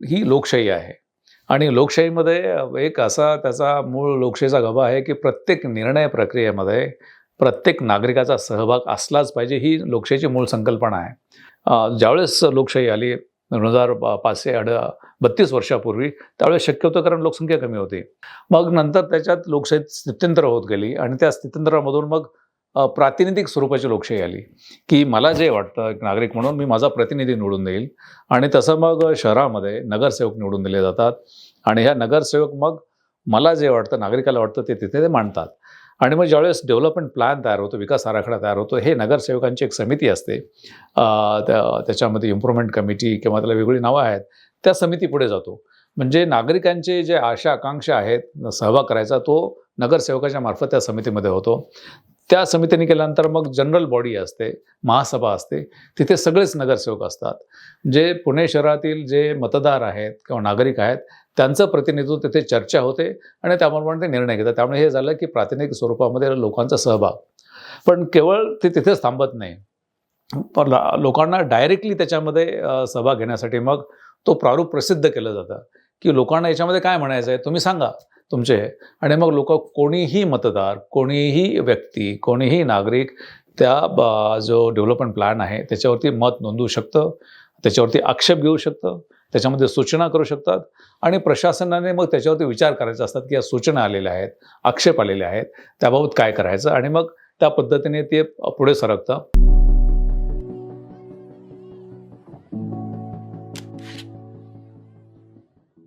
ही लोकशाही आहे. आणि लोकशाहीमध्ये एक असा त्याचा मूळ लोकशाहीचा गबा आहे की प्रत्येक निर्णय प्रक्रियेमध्ये प्रत्येक नागरिकाचा सहभाग असलाच पाहिजे ही लोकशाहीची मूळ संकल्पना आहे. ज्यावेळेस लोकशाही आली दोन हजार पाचशे अड बत्तीस वर्षापूर्वी त्यावेळेस शक्य होतं कारण लोकसंख्या कमी होती. मग नंतर त्याच्यात लोकशाही स्थित्यंतर होत गेली आणि त्या स्थित्यंतरामधून मग प्रातिनिधिक स्वरूपाची लोकशाही आली. की मला जे वाटतं एक नागरिक म्हणून मी माझा प्रतिनिधी निवडून देईल आणि तसं मग शहरामध्ये नगरसेवक निवडून दिले जातात आणि ह्या नगरसेवक मग मला जे वाटतं नागरिकाला वाटतं ते तिथे ते मांडतात. आणि मग ज्यावेळेस डेव्हलपमेंट प्लॅन तयार होतो विकास आराखडा तयार होतो हे नगरसेवकांची एक समिती असते. त्या त्याच्यामध्ये इम्प्रुव्हमेंट कमिटी किंवा त्याला वेगळी नावं आहेत त्या समिती पुढे जातो. म्हणजे नागरिकांचे जे आशा आकांक्षा आहेत सहभाग करायचा तो नगरसेवकाच्या मार्फत त्या समितीमध्ये होतो. त्या समितीने केल्यानंतर मग जनरल बॉडी असते महासभा असते तिथे सगळेच नगरसेवक असतात. जे पुणे शहरातील जे मतदार आहेत किंवा नागरिक आहेत त्यांचं प्रतिनिधित्व तिथे चर्चा होते आणि त्याप्रमाणे ते निर्णय घेतात. त्यामुळे हे झालं की प्रातिनिधिक स्वरूपामध्ये लोकांचा सहभाग. पण केवळ ते तिथेच थांबत नाही. पण लोकांना डायरेक्टली त्याच्यामध्ये सहभाग घेण्यासाठी मग तो प्रारूप प्रसिद्ध केलं जातं. की लोकांना याच्यामध्ये काय म्हणायचं आहे तुम्ही सांगा. तुमचे. आणि मग लोक कोणीही मतदार कोणीही व्यक्ती कोणीही नागरिक त्या जो डेव्हलपमेंट प्लॅन आहे त्याच्यावरती मत नोंदवू शकतं. त्याच्यावरती आक्षेप घेऊ शकतं. त्याच्यामध्ये सूचना करू शकतात. आणि प्रशासनाने मग त्याच्यावरती विचार करायचा असतात की या सूचना आलेल्या आहेत आक्षेप आलेले आहेत. त्याबाबत काय करायचं? आणि मग त्या पद्धतीने ते पुढे सरकतं.